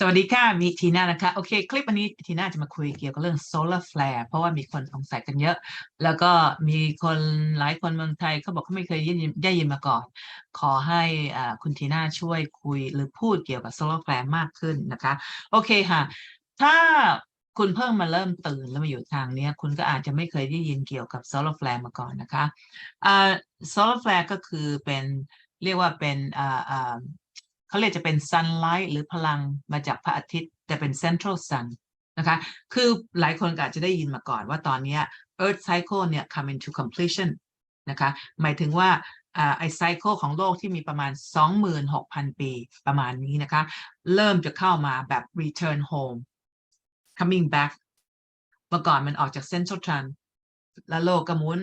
สวัสดีค่ะ มีทีน่านะคะ โอเค คลิปวันนี้ทีน่าจะมาคุยเกี่ยวกับเรื่อง solar flare เพราะว่ามีคนสงสัยกันเยอะ แล้วก็มีคนหลายคนเมืองไทยเขาบอกเขาไม่เคยได้ยินได้ยินมาก่อน ขอให้อ่าคุณทีน่าช่วยคุยหรือพูดเกี่ยวกับ solar flare มากขึ้นนะคะ โอเคค่ะ ถ้าคุณเพิ่งมาเริ่มตื่นแล้วมาอยู่ทางนี้คุณก็อาจจะไม่เคยได้ยินเกี่ยวกับ solar flare มาก่อนนะคะอ่า solar flare ก็คือเป็นเรียกว่าเป็นอ่าอ่า เขาเรียกจะเป็น sunlight หรือพลังมาจากพระอาทิตย์แต่เป็น central sun นะคะ คือหลายคนอาจจะได้ยินมาก่อนว่าตอนนี้ earth cycle เนี่ย come into completion นะคะ หมายถึงว่าอ่าไอไซเคิลของโลกที่มีประมาณ 26,000 ปีประมาณนี้นะคะ เริ่มจะเข้ามาแบบ return home coming back เมื่อก่อนมันออกจาก central sun แล้วโลกก็หมุน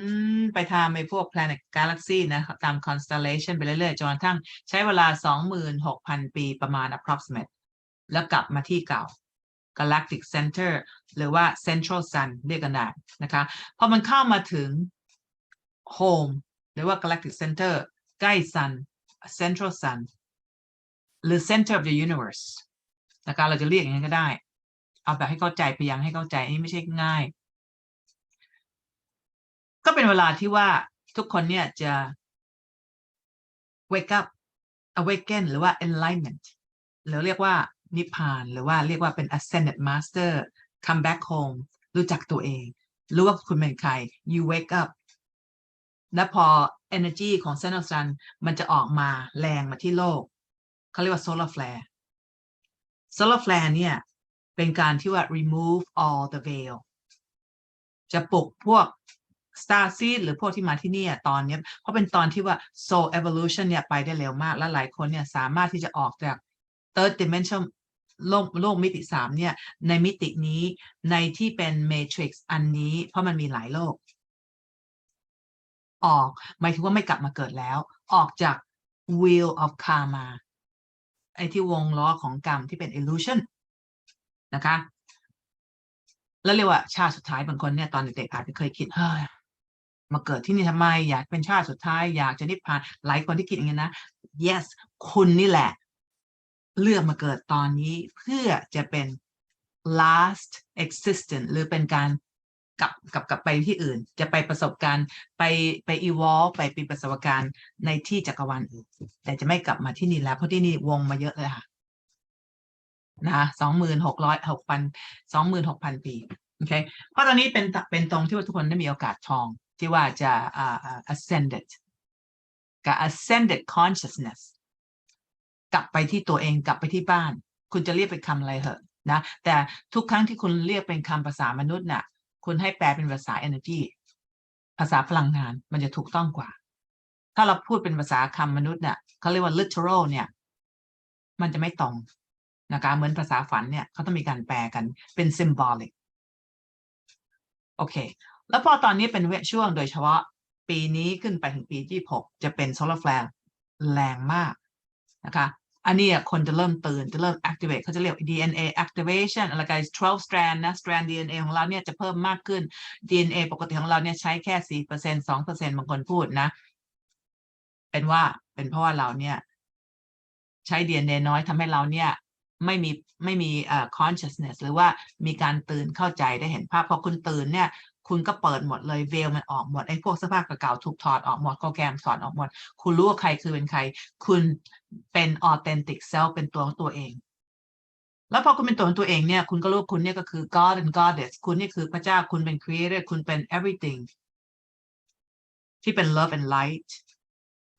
ไปทางไอ้พวก planet galaxy นะตาม constellation ไปเรื่อยๆ จนกระทั่งใช้เวลา 26,000 ปีประมาณ approximate แล้วกลับมาที่เก่า galactic center หรือว่า central sun เรียกกันได้นะคะพอมันเข้ามาถึง home หรือว่า galactic center ใกล้ sun central sun หรือ center of the universe นะคะเราจะเรียกอย่างนี้ก็ได้ เอาแบบให้เข้าใจพยายามให้เข้าใจนนี้ไม่ใช่ง่าย ก็เป็นเวลาที่ว่าทุกคนเนี่ยจะ wake up awaken หรือว่า enlightenment หรือเรียกว่านิพพาน หรือว่าเรียกว่าเป็น ascended master come back home รู้จักตัวเอง รู้ว่าคุณเป็นใคร you wake up และพอ energy ของ central sun มันจะออกมาแรงมาที่โลก เขาเรียกว่า solar flare solar flare เนี่ย เป็นการที่ว่า remove all the veil จะปลุกพวก Star Seed หรือพวกที่มาที่นี่ตอนนี้เพราะเป็นตอนที่ว่า Soul Evolution เนี่ยไปได้เร็วมากและหลายคนเนี่ยสามารถที่จะออกจาก Third Dimension โลกโลกมิติสามเนี่ยในมิตินี้ในที่เป็น Matrix อันนี้ เพราะมันมีหลายโลก ออกหมายถึงว่าไม่กลับมาเกิดแล้ว ออกจาก Wheel of Karma ไอ้ที่วงล้อของกรรมที่เป็น illusion นะคะ แล้วเรียกว่าชาติสุดท้ายบางคนเนี่ยตอนเด็กๆอาจจะเคยคิดเฮ้ย มาเกิดที่นี่ทำไม อยากเป็นชาติสุดท้าย อยากจะนิพพานหลายคนที่คิดอย่างนี้นะ yes คุณนี่แหละ เลือกมาเกิดตอนนี้เพื่อจะเป็น last existence หรือเป็นการกลับกลับกลับไปที่อื่น จะไปประสบการณ์ไปไป evolve ไปเป็นประสบการณ์ในที่จักรวาลอื่น แต่จะไม่กลับมาที่นี่แล้วเพราะที่นี่วงมาเยอะเลยค่ะนะสองหมื่นหกร้อยหกพันสองหมื่นหกพันปี โอเค เพราะตอนนี้เป็นเป็นตรงที่ว่าทุกคนได้มีโอกาสทอง ที่ว่าจะ ascended กับ ascended consciousness กลับไปที่ตัวเองกลับไปที่บ้าน คุณจะเรียกเป็นคำอะไรเหอะนะแต่ทุกครั้งที่คุณเรียกเป็นคำภาษามนุษย์น่ะ คุณให้แปลเป็นภาษา energy ภาษาพลังงานมันจะถูกต้องกว่า ถ้าเราพูดเป็นภาษาคำมนุษย์เนี่ยเขาเรียกว่า literal เนี่ย มันจะไม่ตรงนะคะเหมือนภาษาฝันเนี่ยเขาต้องมีการแปลกันเป็น symbolic โอเค แล้วพอตอนนี้เป็นเวช่วงโดยเฉพาะปีนี้ขึ้นไปถึงปีที่ 6 จะเป็น solar flare แรงมากนะคะอันนี้คนจะเริ่มตื่นจะเริ่ม activate เขาจะเรียก DNA activation อะไรกัน12 strand นะ strand DNA ของเราเนี่ยจะเพิ่มมากขึ้น DNA ปกติของเราเนี่ยใช้แค่ 4% 2%บางคนพูดนะ เป็นว่าเป็นเพราะว่าเราเนี่ยใช้ DNA น้อยทำให้เราเนี่ยไม่มีไม่มีเอ่อ consciousness หรือว่ามีการตื่นเข้าใจได้เห็นภาพพอคุณตื่นเนี่ย คุณก็เปิดหมดเลยเวลมันออกหมดไอ้พวกเสื้อผ้าเก่าๆถูกถอดออกหมดโปรแกรมถอดออกหมด คุณรู้ว่าใครคือเป็นใคร คุณเป็น authentic self เป็นตัวของตัวเอง แล้วพอคุณเป็นตัวของตัวเองเนี่ย คุณก็รู้ว่าคุณเนี่ยก็คือ God and Goddess คุณนี่คือพระเจ้าคุณเป็น creator คุณเป็น everything ที่เป็น love and light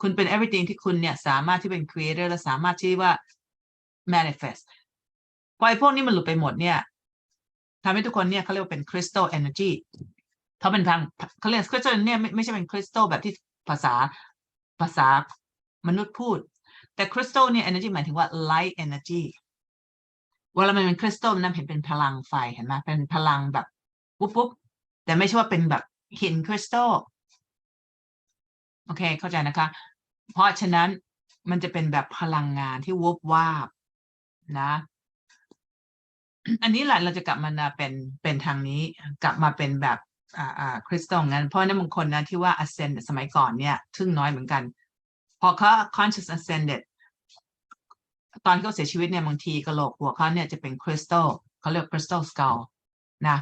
คุณเป็น everything ที่คุณเนี่ยสามารถที่เป็น creator และสามารถที่ว่า manifest พอไอ้พวกนี้มันหลุดไปหมดเนี่ยทำให้ทุกคนเนี่ยเขาเรียกว่าเป็น crystal energy เขาเป็นทางเขาเรียก crystal เนี่ยไม่ไม่ใช่เป็น crystal แบบที่ภาษาภาษามนุษย์พูด แต่ crystal เนี่ย energy หมายถึงว่า light energy เวลามันเป็น crystal มันเห็นเป็นพลังไฟเห็นไหมเป็นพลังแบบปุ๊บปุ๊บแต่ไม่ใช่ว่าเป็นแบบหิน crystal โอเค เข้าใจนะคะ เพราะฉะนั้นมันจะเป็นแบบพลังงานที่วบวาบนะ อันนี้แหละเราจะกลับมาเป็นเป็นทางนี้ กลับมาเป็นแบบ อ่าอ่าคริสตัลงั้นเพราะนั้นบางคนนะที่ว่า ascend สมัยก่อนเนี่ยทึ่งน้อยเหมือนกัน พอเขา conscious ascended ตอนเขาเสียชีวิตเนี่ยบางทีกระโหลกหัวเขาเนี่ยจะเป็นคริสตัลเขาเรียกคริสตัลสก l ลนะ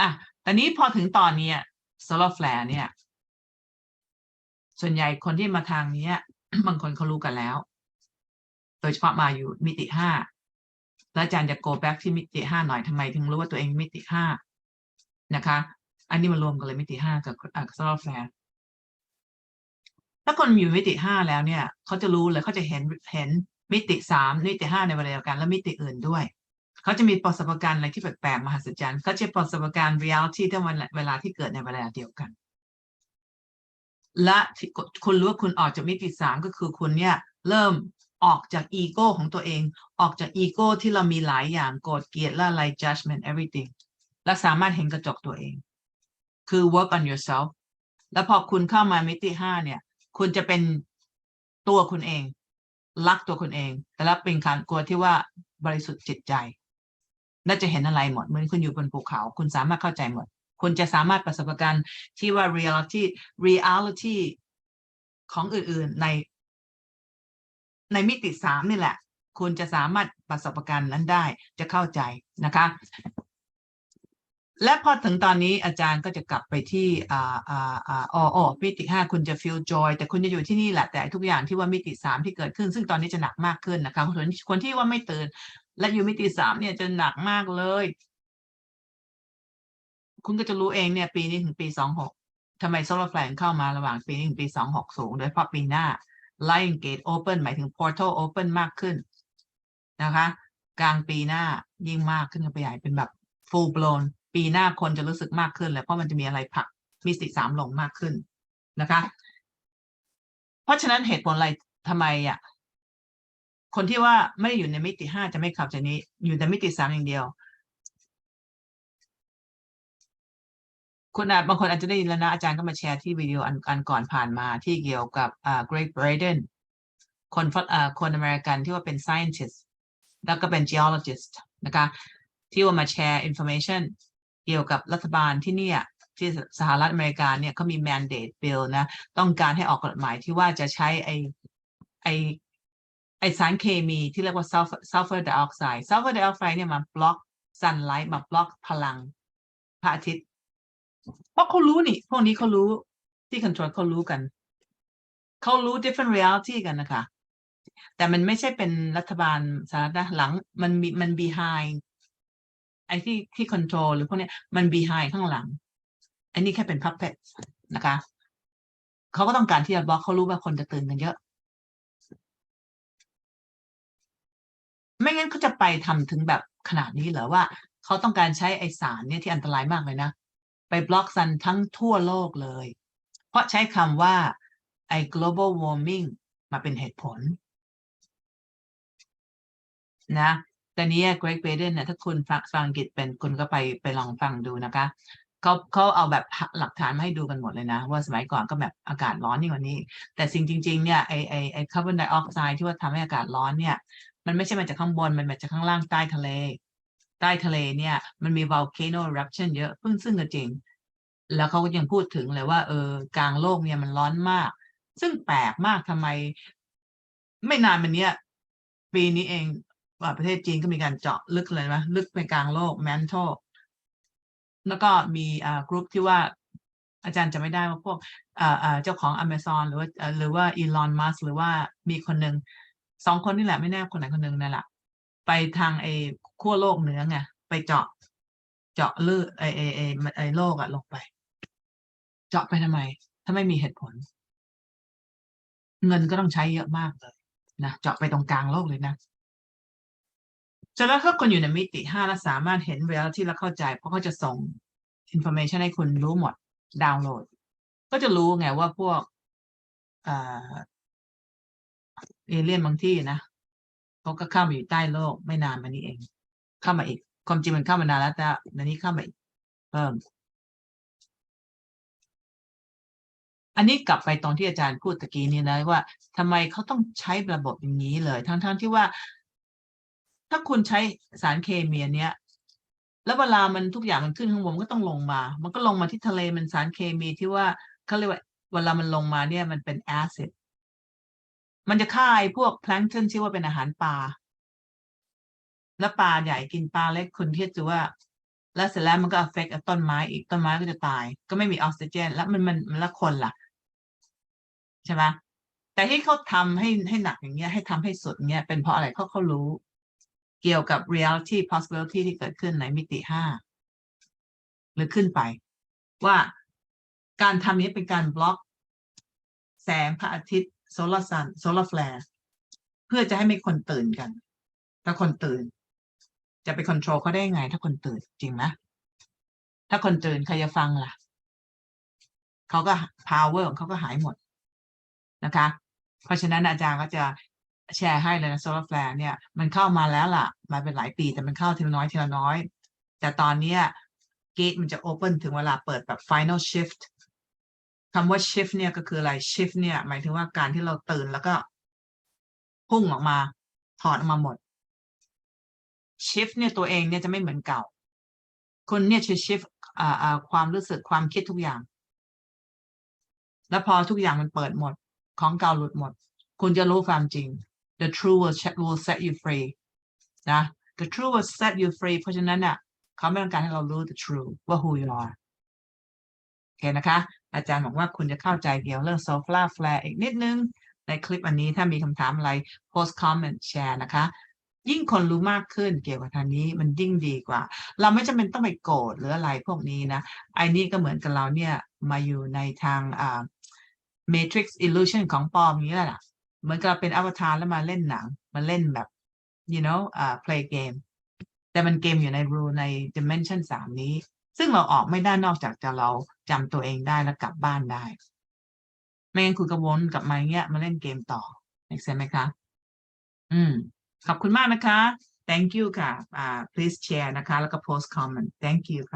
อะแต่นี้พอถึงตอนนี้โซลาร์แฟร์เนี่ย ส่วนใหญ่คนที่มาทางนี้บางคนเขารู้กันแล้ว โดยเฉพาะมาอยู่มิติห้าแล้วอาจารย์จะ go back ที่มิติห้าหน่อยทำไมถึงรู้ว่าตัวเองมิติห้า นะคะ อันนี้มารวมกันเลยมิติห้ากับโซลาร์แฟร์ถ้าคนอยู่มิติห้าแล้วเนี่ยเขาจะรู้เลยเขาจะเห็นเห็นมิติสามมิติห้าในเวลาเดียวกัน และมิติอื่นด้วยเขาจะมีประสบการณ์อะไรที่แปลกๆมหัศจรรย์เขาจะประสบการณ์ reality ที่วันเวลาที่เกิดในเวลาเดียวกัน และคุณรู้ว่าคุณออกจากมิติสามก็คือคุณเนี่ยเริ่มออกจากอีโก้ของตัวเอง ออกจากอีโก้ที่เรามีหลายอย่างโกรธเกลียดและอะไร judgment everything และสามารถเห็นกระจกตัวเอง คือ work on yourself แล้วพอคุณเข้ามามิติห้าเนี่ย คุณจะเป็นตัวคุณเอง รักตัวคุณเอง แต่ละเป็นการกลัวที่ว่าบริสุทธิ์จิตใจ น่าจะเห็นอะไรหมด เหมือนคุณอยู่บนภูเขา คุณสามารถเข้าใจหมด คุณจะสามารถประสบการณ์ที่ว่า reality reality ของอื่นๆ ใน ในมิติสามนี่แหละ คุณจะสามารถประสบการณ์นั้นได้ จะเข้าใจนะคะ และพอถึงตอนนี้อาจารย์ก็จะกลับไปที่อ่าอ่าอ่าอ๋อมิติห้าคุณจะ feel joy แต่คุณจะอยู่ที่นี่แหละแต่ทุกอย่างที่ว่ามิติสามที่เกิดขึ้น ซึ่งตอนนี้จะหนักมากขึ้นนะคะคนคนที่ว่าไม่ตื่น และอยู่มิติสามเนี่ยจะหนักมากเลย คุณก็จะรู้เองเนี่ย ปีนี้ถึงปีสองหกทำไมโซลาร์แฟลงเข้ามาระหว่างปีนี้ถึงปีสองหกสูงโดยเฉพาะปีหน้า Lion Gate Open หมายถึง Portal Open มากขึ้นนะคะ กลางปีหน้ายิ่งมากขึ้นไปใหญ่เป็นแบบ full blown ปีหน้าคนจะรู้สึกมากขึ้นเลยเพราะมันจะมีอะไรผักมีสติสามลงมากขึ้นนะคะ เพราะฉะนั้นเหตุผลอะไรทำไมอะคนที่ว่าไม่ได้อยู่ในมิติห้าจะไม่ขับใจนี้อยู่ในมิติสามอย่างเดียวคุณอาจบางคนอาจจะได้ยินแล้วนะอาจารย์ก็มาแชร์ที่วิดีโออันอันก่อนผ่านมาที่เกี่ยวกับอ่า Greg Braden คนฝอ่าคนอเมริกันที่ว่าเป็น scientist แล้วก็เป็น geologist นะคะ ที่ว่ามาแชร์ information เกี่ยวกับรัฐบาลที่เนี่ยที่สหรัฐอเมริกาเนี่ยเขามี mandate bill นะ ต้องการให้ออกกฎหมายที่ว่าจะใช้ไอไอไอสารเคมีที่เรียกว่า sulfur sulfur dioxide sulfur dioxide เนี่ยมาบล็อก sunlight มาบล็อกพลังพระอาทิตย์ เพราะเขารู้นี่ พวกนี้เขารู้ที่ control เขารู้กัน เขารู้ different reality กันนะคะ แต่มันไม่ใช่เป็นรัฐบาลสหรัฐนะหลังมันมีมัน behind ไอ้ที่ที่ control หรือพวกนี้มัน behind ข้างหลังอันนี้แค่เป็น puppet นะคะเขาก็ต้องการที่จะบล็อกเขารู้ว่าคนจะตื่นกันเยอะ ไม่งั้นเขาจะไปทำถึงแบบขนาดนี้เหรอว่าเขาต้องการใช้ไอสารเนี่ยที่อันตรายมากเลยนะ ไปบล็อกซันทั้งทั่วโลกเลย เพราะใช้คำว่าไอ global warming มาเป็นเหตุผล นะ แต่นี้เกรกเบเดนเนี่ยถ้าคุณฟังฟังอังกฤษเป็นคุณก็ไปไปลองฟังดูนะคะเขาเขาเอาแบบหลักฐานมาให้ดูกันหมดเลยนะ ว่าสมัยก่อนก็แบบอากาศร้อนนี่กว่านี้ แต่สิ่งจริง ๆ เนี่ยไอไอไอคาร์บอนไดออกไซด์ที่ว่าทำให้อากาศร้อนเนี่ย มันไม่ใช่มาจากข้างบน มันมาจากข้างล่างใต้ทะเล ใต้ทะเลเนี่ย มันมี volcano eruption เยอะเพิ่งซึ่งก็จริง แล้วเขาก็ยังพูดถึงเลยว่าเออกลางโลกเนี่ยมันร้อนมาก ซึ่งแปลกมากทำไม ไม่นานมาเนี้ยปีนี้เอง ว่าประเทศจีนก็มีการเจาะลึกเลยนะลึกไปกลางโลกแมนโทแล้วก็มีอ่ากรุ๊ปที่ว่าอาจารย์จะไม่ได้ว่าพวกอ่าอ่าเจ้าของอเมซอนหรือว่าหรือว่าอีลอนมัสหรือว่ามีคนหนึ่งสองคนนี่แหละไม่แน่คนไหนคนหนึ่งนั่นแหละไปทางไอ้ขั้วโลกเหนือไงไปเจาะเจาะเลือดไอ้ไอ้ไอ้ไอ้โลกอะลงไป เจาะไปทำไม ถ้าไม่มีเหตุผล เงินก็ต้องใช้เยอะมากเลยนะเจาะไปตรงกลางโลกเลยนะ จะแล้วถ้าคนอยู่ในมิติห้าแล้วสามารถเห็นเวลที่เราเข้าใจ เพราะเขาจะส่งอินโฟเมชันให้คุณรู้หมดดาวน์โหลด ก็จะรู้ไงว่าพวกเอเลี่ยนบางที่นะเขาก็เข้ามาอยู่ใต้โลกไม่นานมานี้เอง เข้ามาอีก ความจริงมันเข้ามานานแล้วแต่ในนี้เข้ามาอีกเพิ่มอันนี้กลับไปตอนที่อาจารย์พูดตะกี้นี้นะว่าทำไมเขาต้องใช้ระบบอย่างนี้เลย ทั้งๆทที่ว่า ถ้าคุณใช้สารเคมีเนี้ย แล้วเวลามันทุกอย่างมันขึ้นข้างบนก็ต้องลงมา มันก็ลงมาที่ทะเลมันสารเคมีที่ว่าเขาเรียกว่าเวลามันลงมาเนี่ยมันเป็นแอซิดมันจะฆ่าไอ้พวกแพลงก์ตอนที่ว่าเป็นอาหารปลาแล้วปลาใหญ่กินปลาเล็กคุณคิดดูว่า แล้วเสร็จแล้วมันก็ affect กับต้นไม้อีกต้นไม้ก็จะตาย ก็ไม่มีออกซิเจน แล้วมันมันมันละคนล่ะใช่ไหมแต่ที่เขาทำให้ให้หนักอย่างเงี้ยให้ทำให้สุดเงี้ยเป็นเพราะอะไรเขาเขารู้ เกี่ยวกับ reality possibility ที่เกิดขึ้นในมิติห้าหรือขึ้นไป ว่าการทำนี้เป็นการบล็อกแสงพระอาทิตย์โซลาร์ซันโซลาร์แฟลร์เพื่อจะให้ไม่คนตื่นกัน ถ้าคนตื่น จะไปค o n t r o l เขาได้ยังไง ถ้าคนตื่นจริงไหมถ้าคนตื่นใครจะฟังล่ะเขาก็ power ของเขาก็หายหมดนะคะ เพราะฉะนั้นอาจารย์ก็จะ แชร์ให้เลยนะโซลาร์แฟลร์เนี่ยมันเข้ามาแล้วล่ะ มาเป็นหลายปีแต่มันเข้าทีละน้อยทีละน้อย แต่ตอนเนี้ยเกตมันจะ open ถึงเวลาเปิดแบบ final shift คำว่า shift เนี่ยก็คืออะไร shift เนี่ยหมายถึงว่าการที่เราตื่นแล้วก็พุ่งออกมา ถอดออกมาหมด shift เนี่ยตัวเองเนี่ยจะไม่เหมือนเก่าคุณเนี่ยจะ shift อ่าอ่าความรู้สึกความคิดทุกอย่าง แล้วพอทุกอย่างมันเปิดหมด ของเก่าหลุดหมด คุณจะรู้ความจริง the true will set will set you free นะ the true will set you free เพราะฉะนั้นเนี่ยเขาไม่ต้องการให้เรารู้ the true ว่า who you are โอเคนะคะ อาจารย์บอกว่าคุณจะเข้าใจเกี่ยวเรื่อง solar flare อีกนิดนึง ในคลิปอันนี้ถ้ามีคำถามอะไร post comment แชร์นะคะ ยิ่งคนรู้มากขึ้นเกี่ยวกับทางนี้มันยิ่งดีกว่า เราไม่จำเป็นต้องไปโกรธหรืออะไรพวกนี้นะไอ้นี่ก็เหมือนกับเราเนี่ยมาอยู่ในทางอ่า matrix illusion ของปลอมนี้แหละ เหมือนกับเราเป็นอวตารแล้วมาเล่นหนังมาเล่นแบบ you know อ่า play game แต่มันเกมอยู่ใน rule ใน dimension สามนี้ ซึ่งเราออกไม่ได้นอกจากจะเราจำตัวเองได้แล้วกลับบ้านได้ ไม่งั้นคุณกระวนกลับมาอย่างเงี้ยมาเล่นเกมต่อเห็นไหมคะ อืม ขอบคุณมากนะคะ thank you ค่ะอ่า please share นะคะ แล้วก็ post comment thank you ค่ะ